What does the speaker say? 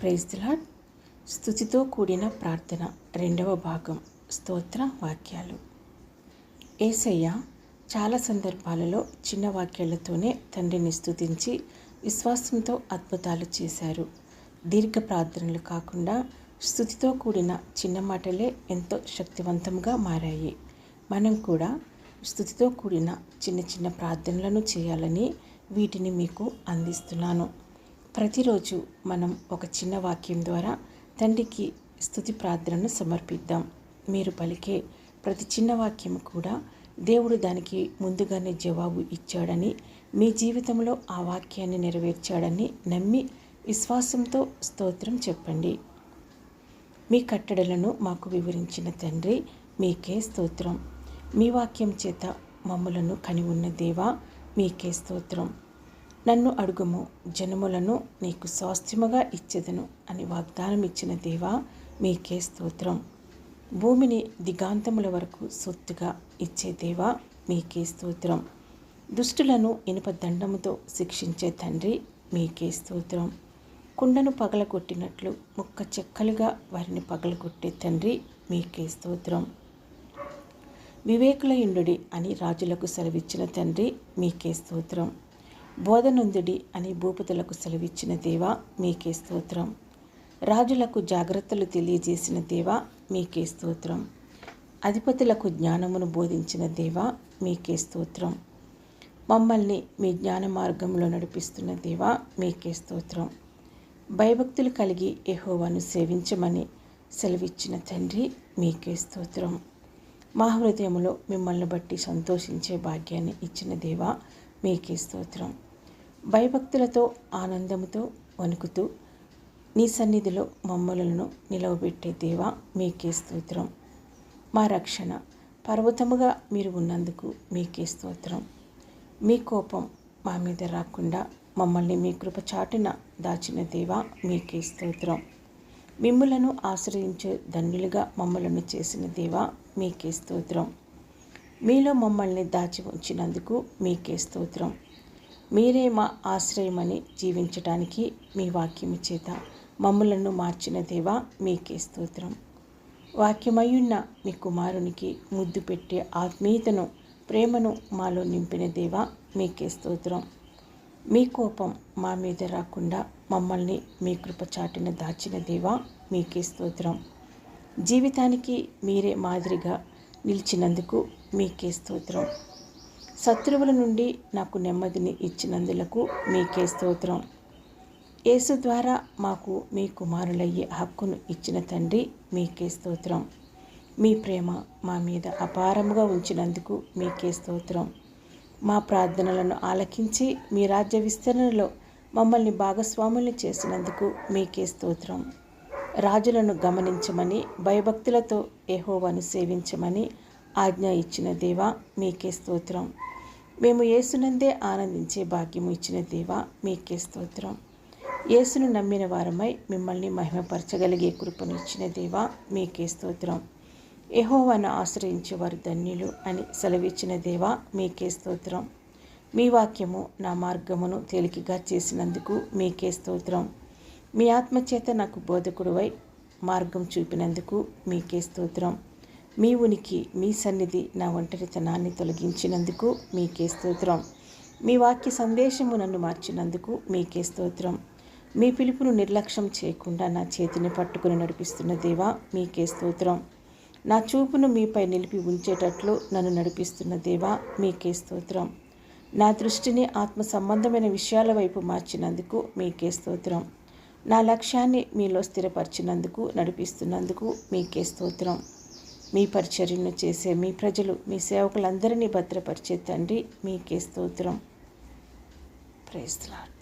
Praise దిలాడ్ స్థుతితో కూడిన ప్రార్థన. రెండవ భాగం. స్తోత్ర వాక్యాలు. ఏసయ్య చాలా సందర్భాలలో చిన్న వాక్యాలతోనే తండ్రిని స్థుతించి విశ్వాసంతో అద్భుతాలు చేశారు. దీర్ఘ ప్రార్థనలు కాకుండా స్థుతితో కూడిన చిన్న మాటలే ఎంతో శక్తివంతంగా మారాయి. మనం కూడా స్థుతితో కూడిన చిన్న చిన్న ప్రార్థనలను చేయాలని వీటిని మీకు అందిస్తున్నాను. ప్రతిరోజు మనం ఒక చిన్న వాక్యం ద్వారా తండ్రికి స్థుతి ప్రార్థనను సమర్పిద్దాం. మీరు పలికే ప్రతి చిన్న వాక్యం కూడా దేవుడు దానికి ముందుగానే జవాబు ఇచ్చాడని మీ జీవితంలో ఆ వాక్యాన్ని నెరవేర్చాడని నమ్మి విశ్వాసంతో స్తోత్రం చెప్పండి. మీ కట్టడలను మాకు వివరించిన తండ్రి మీకే స్తోత్రం. మీ వాక్యం చేత మమ్మలను కనివున్న దేవా మీకే స్తోత్రం. నన్ను అడుగుము జనములను నీకు స్వాస్థ్యముగా ఇచ్చేదను అని వాగ్దానం ఇచ్చిన దేవా మీకే స్తోత్రం. భూమిని దిగాంతముల వరకు సొత్తుగా ఇచ్చే దేవా మీకే స్తోత్రం. దుష్టులను ఇనుప దండముతో శిక్షించే తండ్రి మీకే స్తోత్రం. కుండను పగలగొట్టినట్లు ముక్క చెక్కలుగా వారిని పగలగొట్టే తండ్రి మీకే స్తోత్రం. వివేకుల ఇండుడి అని రాజులకు సెలవిచ్చిన తండ్రి మీకే స్తోత్రం. బోధనందుడి అని భూపతులకు సెలవిచ్చిన దేవా మీకే స్తోత్రం. రాజులకు జాగ్రత్తలు తెలియజేసిన దేవా మీకే స్తోత్రం. అధిపతులకు జ్ఞానమును బోధించిన దేవా మీకే స్తోత్రం. మమ్మల్ని మీ జ్ఞాన మార్గంలో నడిపిస్తున్న దేవా మీకే స్తోత్రం. భయభక్తులు కలిగి ఎహోవాను సేవించమని సెలవిచ్చిన తండ్రి మీకే స్తోత్రం. మా హృదయంలో మిమ్మల్ని బట్టి సంతోషించే భాగ్యాన్ని ఇచ్చిన దేవా మీకే స్తోత్రం. భయభక్తులతో ఆనందముతో వణుకుతూ నీ సన్నిధిలో మమ్మలను నిలవబెట్టే దేవా మీకే స్తోత్రం. మా రక్షణ పర్వతముగా మీరు ఉన్నందుకు మీకే స్తోత్రం. మీ కోపం మా మీద రాకుండా మమ్మల్ని మీ కృప చాటున దాచిన దేవా మీకే స్తోత్రం. మిమ్ములను ఆశ్రయించే ధన్యులుగా మమ్మలను చేసిన దేవా మీకే స్తోత్రం. మీలో మమ్మల్ని దాచి ఉంచినందుకు మీకే స్తోత్రం. మీరే మా ఆశ్రయమని జీవించటానికి మీ వాక్యము చేత మమ్ములను మార్చిన దేవా మీకే స్తోత్రం. వాక్యమయ్యున్న మీ కుమారునికి ముద్దు పెట్టే ఆత్మీయతను ప్రేమను మాలో నింపిన దేవా మీకే స్తోత్రం. మీ కోపం మా మీద రాకుండా మమ్మల్ని మీ కృప చాటిన దాచిన దేవా మీకే స్తోత్రం. జీవితానికి మీరే మాదిరిగా నిలిచినందుకు మీకే స్తోత్రం. శత్రువుల నుండి నాకు నెమ్మదిని ఇచ్చినందులకు మీకే స్తోత్రం. యేసు ద్వారా మాకు మీ కుమారులయ్యే హక్కును ఇచ్చిన తండ్రి మీకే స్తోత్రం. మీ ప్రేమ మా మీద అపారముగా ఉంచినందుకు మీకే స్తోత్రం. మా ప్రార్థనలను ఆలకించి మీ రాజ్య విస్తరణలో మమ్మల్ని భాగస్వాముల్ని చేసినందుకు మీకే స్తోత్రం. రాజులను గమనించమని భయభక్తులతో ఏహోవాను సేవించమని ఆజ్ఞ ఇచ్చిన దేవా మీకే స్తోత్రం. మేము యేసునందే ఆనందించే భాగ్యము ఇచ్చిన దేవా మీకే స్తోత్రం. యేసును నమ్మిన వారమై మిమ్మల్ని మహిమపరచగలిగే కృపను ఇచ్చిన దేవా మీకే స్తోత్రం. ఎహోవాను ఆశ్రయించే వారు ధన్యులు అని సెలవిచ్చిన దేవా మీకే స్తోత్రం. మీ వాక్యము నా మార్గమును తేలికగా చేసినందుకు మీకే స్తోత్రం. మీ ఆత్మచేత నాకు బోధకుడువై మార్గం చూపినందుకు మీకే స్తోత్రం. మీ ఉనికి మీ సన్నిధి నా ఒంటరితనాన్ని తొలగించినందుకు మీకే స్తోత్రం. మీ వాక్య సందేశము నన్ను మార్చినందుకు మీకే స్తోత్రం. మీ పిలుపును నిర్లక్ష్యం చేయకుండా నా చేతిని పట్టుకుని నడిపిస్తున్న దేవా మీకే స్తోత్రం. నా చూపును మీపై నిలిపి ఉంచేటట్లు నన్ను నడిపిస్తున్న దేవా మీకే స్తోత్రం. నా దృష్టిని ఆత్మ సంబంధమైన విషయాల వైపు మార్చినందుకు మీకే స్తోత్రం. నా లక్ష్యాన్ని మీలో స్థిరపరిచినందుకు నడిపిస్తున్నందుకు మీకే స్తోత్రం. మీ పరిచర్యను చేసే మీ ప్రజలు మీ సేవకులందరినీ భద్రపరిచే తండ్రి మీకే స్తోత్రం. ప్రేస్తలాడు